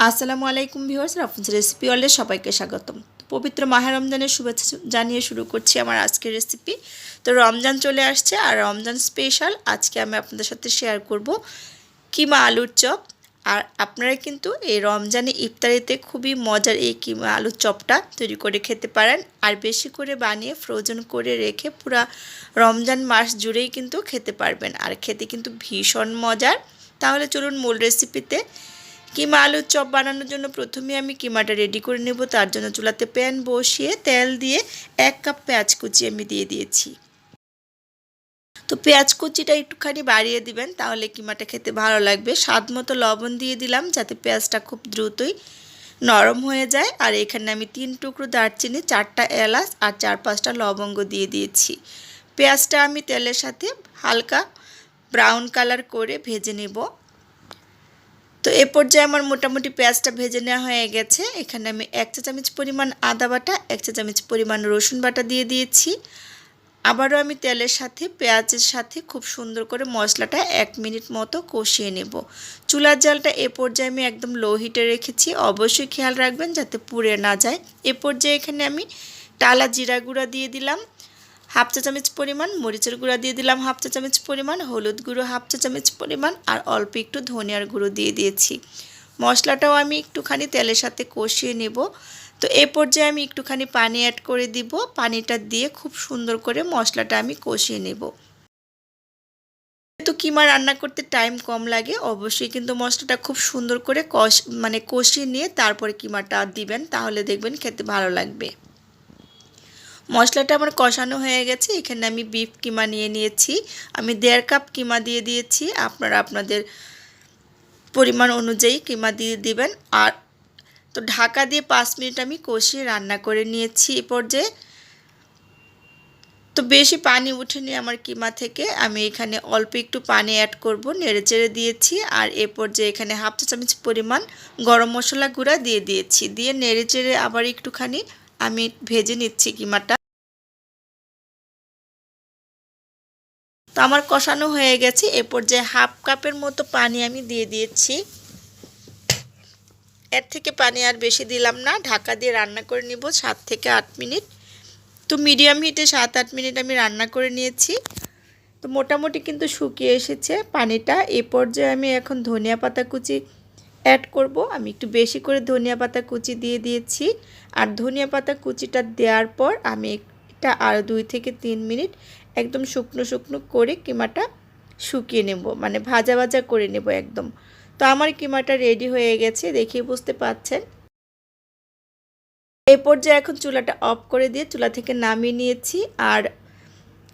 আসসালামু আলাইকুম viewers, রাফুজ recipe ওয়ার্ল্ডে সবাইকে স্বাগতম। পবিত্র মাহে রমজানের শুভেচ্ছা জানিয়ে শুরু করছি আমার আজকের রেসিপি। তো রমজান চলে আসছে আর রমজান স্পেশাল। আজকে আমি আপনাদের সাথে শেয়ার করব কিমা আলুর চপ। আর আপনারা কিন্তু এই রমজানে ইফতারিতে খুবই মজার এই কিমা আলুর চপটা তৈরি করে খেতে পারেন। আর বেশি করে বানিয়ে ফ্রোজেন করে রেখে পুরা রমজান মাস জুড়েই কিন্তু খেতে পারবেন। আর খেতে কিন্তু ভীষণ মজার। তাহলে চলুন মূল রেসিপিতে কিমা আলুর চপ বানানোর জন্য প্রথমে আমি কিমাটা রেডি করে নেব। তার জন্য চুলাতে প্যান বসিয়ে তেল দিয়ে এক কাপ পেঁয়াজ কুচি আমি দিয়ে দিয়েছি। তো পেঁয়াজ কুচিটা একটুখানি বাড়িয়ে দিবেন, তাহলে কিমাটা খেতে ভালো লাগবে। স্বাদ মতো লবণ দিয়ে দিলাম যাতে পেঁয়াজটা খুব দ্রুতই নরম হয়ে যায়। আর এখানে আমি তিন টুকরো দারচিনি, চারটা এলাচ আর চার পাঁচটা লবঙ্গ দিয়ে দিয়েছি। পেঁয়াজটা আমি তেলের সাথে হালকা ব্রাউন কালার করে ভেজে নেব। তো এ পর্যায়ে আমার মোটামুটি পেঁয়াজটা ভেজে নেওয়া হয়ে গেছে। এখানে আমি এক চা চামচ পরিমাণ আদা বাটা, এক চা চামচ পরিমাণ রসুন বাটা দিয়ে দিয়েছি। আবারও আমি তেলের সাথে, পেঁয়াজের সাথে খুব সুন্দর করে মশলাটা এক মিনিট মতো কষিয়ে নেব। চুলার জালটা এ পর্যায়ে আমি একদম লো হিটে রেখেছি। অবশ্যই খেয়াল রাখবেন যাতে পুড়ে না যায়। এ পর্যায়ে এখানে আমি টালা জিরা গুঁড়া দিয়ে দিলাম। হাফ চা চামচ পরিমাণ মরিচের গুঁড়া দিয়ে দিলাম, হাফ চা চামচ পরিমাণ হলুদ গুঁড়ো, হাফ চা চামচ পরিমাণ, আর অল্প একটু ধনিয়ার গুঁড়ো দিয়ে দিয়েছি। মশলাটাও আমি একটুখানি তেলের সাথে কষিয়ে নেব। তো এ পর্যায়ে আমি একটুখানি পানি অ্যাড করে দিব। পানিটা দিয়ে খুব সুন্দর করে মশলাটা আমি কষিয়ে নেব। তো কিমা রান্না করতে টাইম কম লাগে, অবশ্যই কিন্তু মশলাটা খুব সুন্দর করে কষ মানে কষিয়ে নিয়ে তারপরে কিমাটা দিবেন, তাহলে দেখবেন খেতে ভালো লাগবে। মশলাটা আমার কষানো হয়ে গেছে। এখানে আমি বিফ কিমা নিয়ে নিয়েছি। আমি দেড় কাপ কিমা দিয়ে দিয়েছি। আপনারা আপনাদের পরিমাণ অনুযায়ী কিমা দিয়ে দিবেন। আর তো ঢাকা দিয়ে পাঁচ মিনিট আমি কষিয়ে রান্না করে নিয়েছি এ পর্যায়ে। তো বেশি পানি উঠেনি আমার কিমা থেকে। আমি এখানে অল্প একটু পানি অ্যাড করব, নেড়ে চেড়ে দিয়েছি। আর এ পর্যায়ে এখানে হাফ চা চামচ পরিমাণ গরম মশলা গুঁড়া দিয়ে দিয়েছি। দিয়ে নেড়ে চেড়ে আবার একটুখানি আমি ভেজে নিচ্ছি কিমাটা। তো আমার কষানো হয়ে গেছে। এ পর্যায়ে হাফ কাপের মতো পানি আমি দিয়ে দিয়েছি। এর থেকে পানি আর বেশি দিলাম না। ঢাকা দিয়ে রান্না করে নিব সাত থেকে আট মিনিট। তো মিডিয়াম হিটে সাত আট মিনিট আমি রান্না করে নিয়েছি। তো মোটামুটি কিন্তু শুকিয়ে এসেছে পানিটা। এ পর্যায়ে আমি এখন ধনিয়া পাতা কুচি অ্যাড করব। আমি একটু বেশি করে ধনিয়া পাতা কুচি দিয়ে দিয়েছি। আর ধনিয়া পাতা কুচিটা দেওয়ার পর আমি এটা আরও দুই থেকে তিন মিনিট একদম শুকনো শুকনো করে কিমাটা শুকিয়ে নেব মানে ভাজা ভাজা করে নেব একদম। তো আমার কিমাটা রেডি হয়ে গেছে, দেখেই বুঝতে পাচ্ছেন। এই পর্যায়ে এখন চুলাটা অফ করে দিয়ে চুলা থেকে নামিয়ে নিয়েছি আর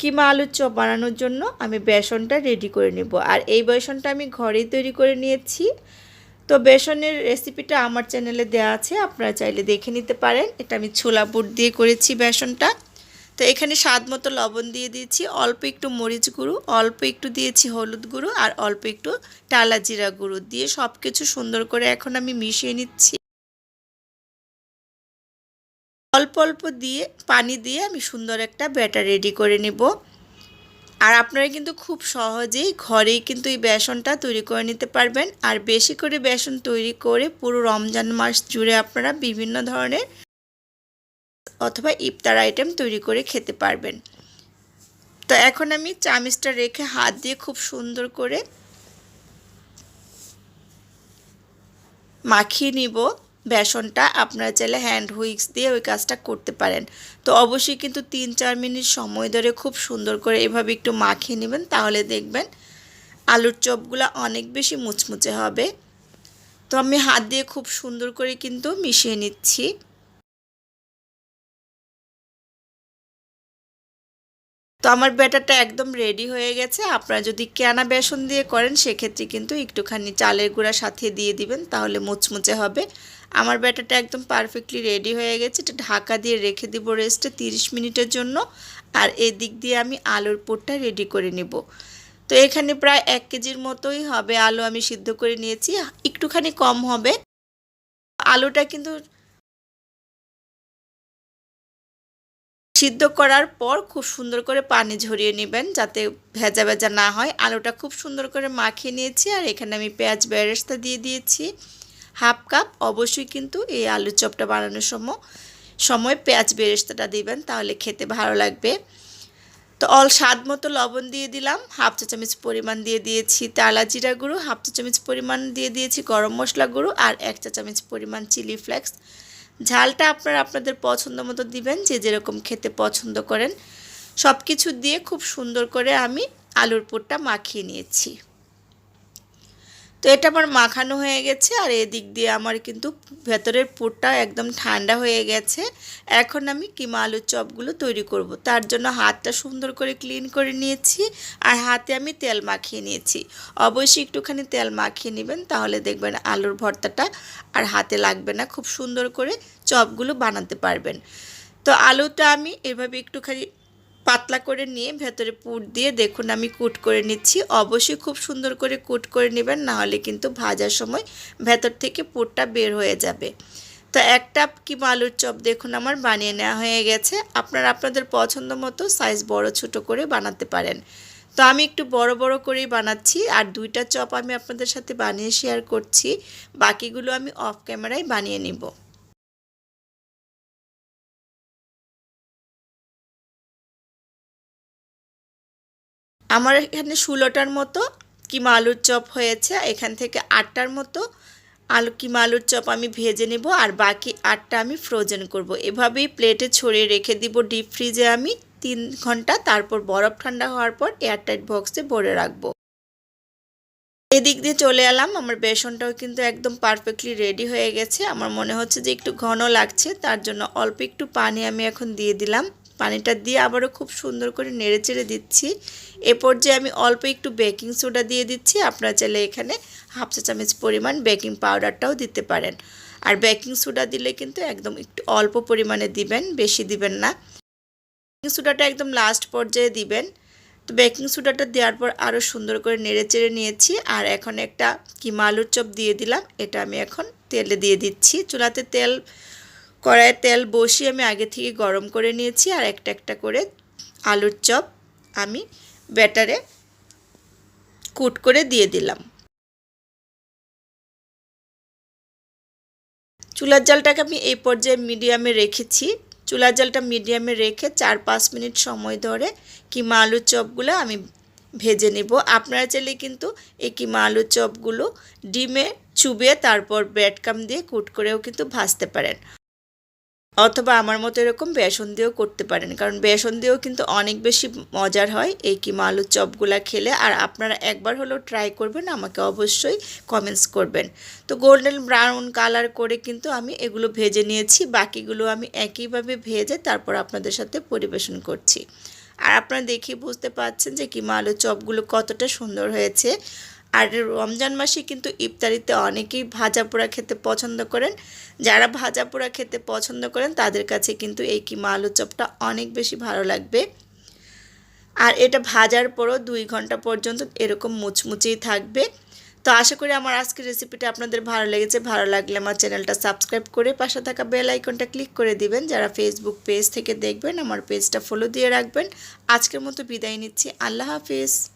কিমা আলুর চপ বানানোর জন্য আমি বেসনটা রেডি করে নেব। আর এই বেসনটা আমি ঘরেই তৈরি করে নিয়েছি। তো বেসনের রেসিপিটা আমার চ্যানেলে দেওয়া আছে, আপনারা চাইলে দেখে নিতে পারেন। এটা আমি ছোলা বুট দিয়ে করেছি বেসনটা। তো এখানে স্বাদ মতো লবণ দিয়ে দিয়েছি। অল্প একটু মরিচ গুঁড়ো, অল্প একটু দিয়েছি হলুদ গুঁড়ো আর অল্প একটু টালা জিরা গুঁড়ো দিয়ে সব কিছু সুন্দর করে এখন আমি মিশিয়ে নিচ্ছি। অল্প অল্প দিয়ে পানি দিয়ে আমি সুন্দর একটা ব্যাটার রেডি করে নেব। আর আপনারা কিন্তু খুব সহজেই ঘরেই কিন্তু এই বেসনটা তৈরি করে নিতে পারবেন। আর বেশি করে বেসন তৈরি করে পুরো রমজান মাস জুড়ে আপনারা বিভিন্ন ধরনের অথবা ইফতার আইটেম তৈরি করে খেতে পারবেন। তো এখন আমি চামিচটা রেখে হাত দিয়ে খুব সুন্দর করে মাখিয়ে নিব। বেসনটা আপনারা চাইলে হ্যান্ড হুইক্স দিয়ে ওই কাজটা করতে পারেন। তো অবশ্যই কিন্তু তিন চার মিনিট সময় ধরে খুব সুন্দর করে এভাবে একটু মাখিয়ে নেবেন, তাহলে দেখবেন আলুর চপগুলো অনেক বেশি মুচমুচে হবে। তো আমি হাত দিয়ে খুব সুন্দর করে কিন্তু মিশিয়ে নিচ্ছি। তো আমার ব্যাটারটা একদম রেডি হয়ে গেছে। আপনারা যদি কেনা বেসন দিয়ে করেন, সেক্ষেত্রে কিন্তু একটুখানি চালের গুঁড়া সাথে দিয়ে দিবেন, তাহলে মুচমুচে হবে। আমার ব্যাটারটা একদম পারফেক্টলি রেডি হয়ে গেছে। এটা ঢাকা দিয়ে রেখে দিব রেস্টে 30 মিনিটের জন্য। আর এদিক দিয়ে আমি আলুর পোটটা রেডি করে নেব। তো এখানে প্রায় এক কেজির মতোই হবে আলু আমি সিদ্ধ করে নিয়েছি। একটুখানি কম হবে। আলুটা কিন্তু সিদ্ধ করার পর খুব সুন্দর করে পানি ঝরিয়ে নেবেন যাতে ভেজা ভেজা না হয়। আলুটা খুব সুন্দর করে মাখিয়ে নিয়েছি আর এখানে আমি পেঁয়াজ বেরেস্তা দিয়ে দিয়েছি। Half cup. অবশ্যই কিন্তু এই আলুর চপটা বানানোর সময় সময় পেঁয়াজ বেরেস্তাটা দিবেন, তাহলে খেতে ভালো লাগবে। তো অল স্বাদ মতো লবণ দিয়ে দিলাম। হাফ চা চামচ পরিমাণ দিয়ে দিয়েছি তালা জিরা গুঁড়ো, হাফ চা চামচ পরিমাণ দিয়ে দিয়েছি গরম মশলা গুঁড়ো আর এক চা চামচ পরিমাণ চিলি ফ্লেক্স। ঝালটা আপনারা আপনাদের পছন্দ মতো দিবেন, যে যেরকম খেতে পছন্দ করেন। সব কিছু দিয়ে খুব সুন্দর করে আমি আলুর পুরটা মাখিয়ে নিয়েছি। তো এটা আমার মাখানো হয়ে গেছে, আর এদিক দিয়ে আমার কিন্তু ভেতরের পুরটা একদম ঠান্ডা হয়ে গেছে। এখন আমি কিমা আলুর চপগুলো তৈরি করব। তার জন্য হাতটা সুন্দর করে ক্লিন করে নিয়েছি, আর হাতে আমি তেল মাখিয়ে নিয়েছি। অবশ্যই একটুখানি তেল মাখিয়ে নেবেন, তাহলে দেখবেন আলুর ভর্তাটা আর হাতে লাগবে না, খুব সুন্দর করে চপগুলো বানাতে পারবেন। তো আলুটা আমি এভাবে একটুখানি পাতলা করে নিয়ে ভেতরে পুর দিয়ে দেখুন আমি কুট করে নিচ্ছি। অবশ্যই খুব সুন্দর করে কুট করে নেবেন নাহলে কিন্তু ভাজার সময় ভেতর থেকে পুরটা বের হয়ে যাবে। তো একটা কি আলুর চপ দেখুন আমার বানিয়ে নেওয়া হয়ে গেছে। আপনারা আপনাদের পছন্দ মতো সাইজ বড় ছোট করে বানাতে পারেন। তো আমি একটু বড় বড় করেই বানাচ্ছি আর দুইটা চপ আমি আপনাদের সাথে বানিয়ে শেয়ার করছি। বাকিগুলো আমি অফ ক্যামেরায় বানিয়ে নিব। আমার এখানে ষোলোটার মতো কিমা আলুর চপ হয়েছে, এখান থেকে আটটার মতো আলু, কিমা আলুর চপ আমি ভেজে নেব আর বাকি আটটা আমি ফ্রোজেন করব। এভাবেই প্লেটে ছড়িয়ে রেখে দিব ডিপ ফ্রিজে আমি তিন ঘণ্টা, তারপর বরফ ঠান্ডা হওয়ার পর এয়ারটাইট বক্সে ভরে রাখব। এদিক দিয়ে চলে এলাম, আমার বেসনটাও কিন্তু একদম পারফেক্টলি রেডি হয়ে গেছে। আমার মনে হচ্ছে যে একটু ঘন লাগছে, তার জন্য অল্প একটু পানি আমি এখন দিয়ে দিলাম। পানিটা দিয়ে আবারও খুব সুন্দর করে নেড়ে চেড়ে দিচ্ছি। এ পর্যায়ে আমি অল্প একটু বেকিং সোডা দিয়ে দিচ্ছি। আপনারা চাইলে এখানে হাফ চা চামচ পরিমাণ বেকিং পাউডারটাও দিতে পারেন। আর বেকিং সোডা দিলে কিন্তু একদম একটু অল্প পরিমাণে দিবেন, বেশি দিবেন না। বেকিং সোডাটা একদম লাস্ট পর্যায়ে দিবেন। তো বেকিং সোডাটা দেওয়ার পর আরও সুন্দর করে নেড়ে চেড়ে নিয়েছি। আর এখন একটা কিমা আলুর চপ দিয়ে দিলাম। এটা আমি এখন তেলে দিয়ে দিচ্ছি। চুলাতে তেল কড়াইয়ে তেল বসিয়ে আমি আগে থেকে গরম করে নিয়েছি আর একটা একটা করে আলুর চপ আমি ব্যাটারে কুট করে দিয়ে দিলাম। চুলার জালটাকে আমি এই পর্যায়ে মিডিয়ামে রেখেছি। চুলার জালটা মিডিয়ামে রেখে চার পাঁচ মিনিট সময় ধরে কিমা আলুর চপগুলো আমি ভেজে নেব। আপনারা চাইলে কিন্তু এই কিমা আলুর চপগুলো ডিমে চুবে তারপর ব্রেডকাম দিয়ে কুট করেও কিন্তু ভাজতে পারেন। অথবা আমার মতো এরকম বেসন দিয়েও করতে পারেন। কারণ বেসন দিয়েও কিন্তু অনেক বেশি মজার হয় এই কিমা আলুর চপগুলা খেলে। আর আপনারা একবার হলেও ট্রাই করবেন, আমাকে অবশ্যই কমেন্টস করবেন। তো গোল্ডেন ব্রাউন কালার করে কিন্তু আমি এগুলো ভেজে নিয়েছি। বাকিগুলো আমি একইভাবে ভেজে তারপর আপনাদের সাথে পরিবেশন করছি। আর আপনারা দেখে বুঝতে পারছেন যে কিমা আলুর চপগুলো কতটা সুন্দর হয়েছে। আর রমজান মাসে কিন্তু ইফতারিতে অনেকেই ভাজা পোড়া খেতে পছন্দ করেন। যারা ভাজা পোড়া খেতে পছন্দ করেন, তাদের কাছে কিন্তু এই কিমা আলু চপটা অনেক বেশি ভালো লাগবে। আর এটা ভাজার পরও দুই ঘণ্টা পর্যন্ত এরকম মুচমুচেই থাকবে। তো আশা করি আমার আজকের রেসিপিটা আপনাদের ভালো লেগেছে। ভালো লাগলে আমার চ্যানেলটা সাবস্ক্রাইব করে পাশে থাকা বেল আইকনটা ক্লিক করে দিবেন। যারা ফেসবুক পেজ থেকে দেখবেন, আমার পেজটা ফলো দিয়ে রাখবেন। আজকের মতো বিদায় নিচ্ছি। আল্লাহ হাফিজ।